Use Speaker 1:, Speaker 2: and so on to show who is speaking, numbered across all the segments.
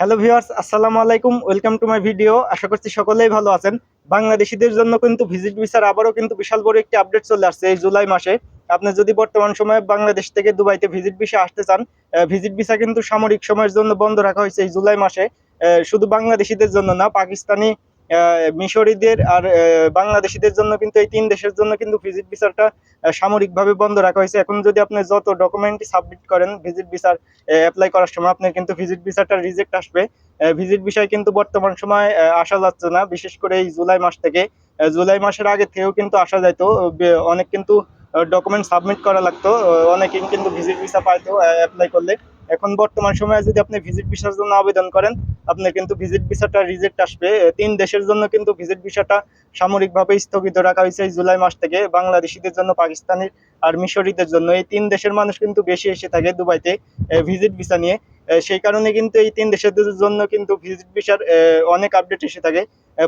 Speaker 1: Hello viewers আসসালামু আলাইকুম welcome to my video আশা করছি সকলেই ভালো আছেন। বাংলাদেশিদের জন্য কিন্তু ভিজিট ভিসার আবারও কিন্তু বিশাল বড় একটি আপডেট চলে আসছে এই জুলাই মাসে। আপনি যদি বর্তমান সময়ে বাংলাদেশ থেকে দুবাইতে ভিজিট ভিসা আসতে চান ভিজিট ভিসা কিন্তু সামরিক সময়ের জন্য বন্ধ রাখা হয়েছে এই জুলাই মাসে। শুধু বাংলাদেশিদের জন্য না, পাকিস্তানি মিশরীদের আর বাংলাদেশিদের জন্য কিন্তু এই তিন দেশের জন্য কিন্তু ভিজিট ভিসাটা সামরিকভাবে বন্ধ রাখা হয়েছে। এখন যদি আপনি যত ডকুমেন্ট সাবমিট করেন ভিজিট ভিসার অ্যাপ্লাই করার সময় আপনার কিন্তু ভিজিট ভিসাটা রিজেক্ট আসবে। ভিজিট বিষয় কিন্তু বর্তমান সময় আসা যাচ্ছে না। বিশেষ করে এই জুলাই মাস থেকে জুলাই মাসের আগে থেকেও কিন্তু আসা যাইতো। অনেক কিন্তু ডকুমেন্ট সাবমিট করা লাগতো। অনেকেই কিন্তু ভিজিট ভিসা পাইতো অ্যাপ্লাই করলে। এখন বর্তমান সময়ে যদি আপনি ভিজিট ভিসার জন্য আবেদন করেন, আপনার কিন্তু ভিজিট ভিসাটা রিজেক্ট আসবে। তিন দেশের জন্য কিন্তু ভিজিট ভিসাটা সামরিকভাবে স্থগিত রাখা হয়েছে জুলাই মাস থেকে। বাংলাদেশিদের জন্য পাকিস্তানির আর মিশরীদের জন্য। এই তিন দেশের মানুষ কিন্তু বেশি এসে থাকে দুবাইতে ভিজিট ভিসা নিয়ে। সেই কারণে কিন্তু এই তিন দেশের জন্য কিন্তু ভিজিট ভিসার অনেক আপডেট এসে থাকে।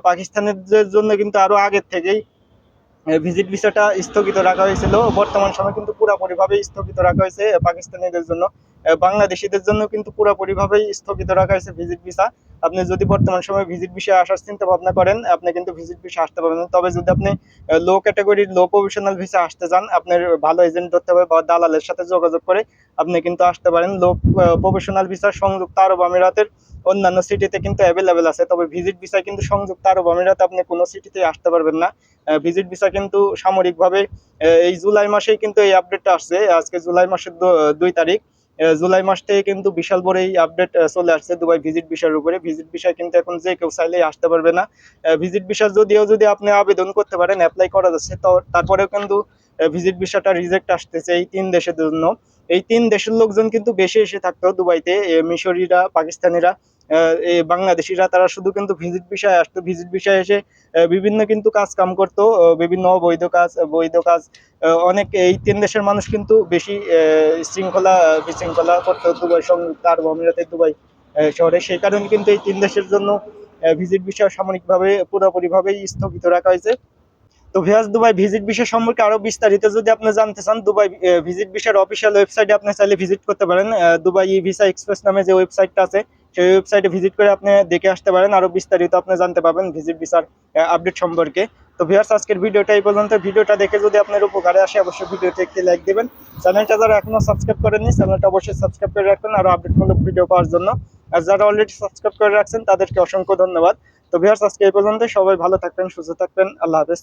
Speaker 1: পাকিস্তানের জন্য কিন্তু আরও আগের থেকেই ভিজিট ভিসাটা স্থগিত রাখা হয়েছিল। বর্তমান সময় কিন্তু পুরোপুরিভাবে স্থগিত রাখা হয়েছে পাকিস্তানিদের জন্য। বাংলাদেশিদের জন্য কিন্তু পুরোপুরিভাবেই স্থগিত রাখা হয়েছে ভিজিট ভিসা। আপনি যদি বর্তমান সময় ভিজিট ভিসা আসার চিন্তা ভাবনা করেন, আপনি কিন্তু ভিজিট ভিসা আসতে পারবেন তবে যদি আপনি লো ক্যাটাগরির লো প্রফেশনাল ভিসা আসতে চান, আপনার ভালো এজেন্ট ধরতে হবে বা দালালের সাথে যোগাযোগ করে আপনি কিন্তু আসতে পারেন। লো প্রফেশনাল ভিসা সংযুক্ত আরব আমিরাতের অন্যান্য সিটিতে কিন্তু অ্যাভেলেবেল আছে। তবে ভিজিট ভিসা কিন্তু সংযুক্ত আরব আমিরাতে আপনি কোনো সিটিতে আসতে পারবেন না। ভিজিট ভিসা কিন্তু সামরিকভাবে এই জুলাই মাসেই কিন্তু এই আপডেটটা আসছে। আজকে জুলাই মাসের দুই তারিখ। জুলাই মাস থেকে কিন্তু বিশাল বড় এই আপডেট চলে আসছে দুবাই ভিজিট ভিসার উপরে। ভিজিট ভিসা কিন্তু এখন যে কেউ চাইলেই আসতে পারবে না। ভিজিট ভিসা যদিও যদি আপনি আবেদন করতে পারেন অ্যাপ্লাই করা যাচ্ছে, তো তারপরেও কিন্তু ভিজিট ভিসাটা রিজেক্ট আসতেছে এই তিন দেশের জন্য। এই তিন দেশের লোকজন কিন্তু বেশি এসে থাকতো দুবাইতে মিশরীরা, পাকিস্তানিরা। আহ, এ, বাংলাদেশিরা তারা শুধু কিন্তু ভিজিট ভিসায় আসতো ভিজিট ভিসায় এসে বিভিন্ন কিন্তু কাজ কাম করতো বিভিন্ন অবৈধ কাজ বৈধ কাজ অনেক এই তিন দেশের মানুষ কিন্তু বেশি শৃঙ্খলা বিশৃঙ্খলা করতো দুবাই সংযুক্ত আরব আমিরাতে দুবাই শহরে। সেই কারণে কিন্তু এই তিন দেশের জন্য ভিজিট বিষয় সামরিকভাবে পুরোপুরিভাবেই স্থগিত রাখা হয়েছে। তো ভিয়াস দুবাই ভিজিট বিষয় সম্পর্কে আরও বিস্তারিত যদি আপনি জানতে চান দুবাই ভিজিট বিষয়ের অফিসিয়াল ওয়েবসাইটে আপনি চাইলে ভিজিট করতে পারেন। দুবাই ভিসা এক্সপ্রেস নামে যে ওয়েবসাইটটা আছে সেই ওয়েবসাইটে ভিজিট করে আপনি দেখে আসতে পারেন। আরও বিস্তারিত আপনি জানতে পারবেন ভিজিট ভিসার আপডেট সম্পর্কে। তো ভিউয়ার্স আজকের ভিডিওটা এই পর্যন্ত। ভিডিওটা দেখে যদি আপনার উপকারে আসে, অবশ্যই ভিডিওতে একটি লাইক দেবেন। চ্যানেলটা যারা এখনও সাবস্ক্রাইব করেননি চ্যানেলটা অবশ্যই সাবস্ক্রাইব করে রাখবেন আরও আপডেটমূলক ভিডিও পাওয়ার জন্য। আর যারা অলরেডি সাবস্ক্রাইব করে রাখছেন, তাদেরকে অসংখ্য ধন্যবাদ। তো ভিউয়ার্স আজকে এই পর্যন্ত সবাই ভালো থাকবেন, সুস্থ থাকবেন। আল্লাহ হাফেজ।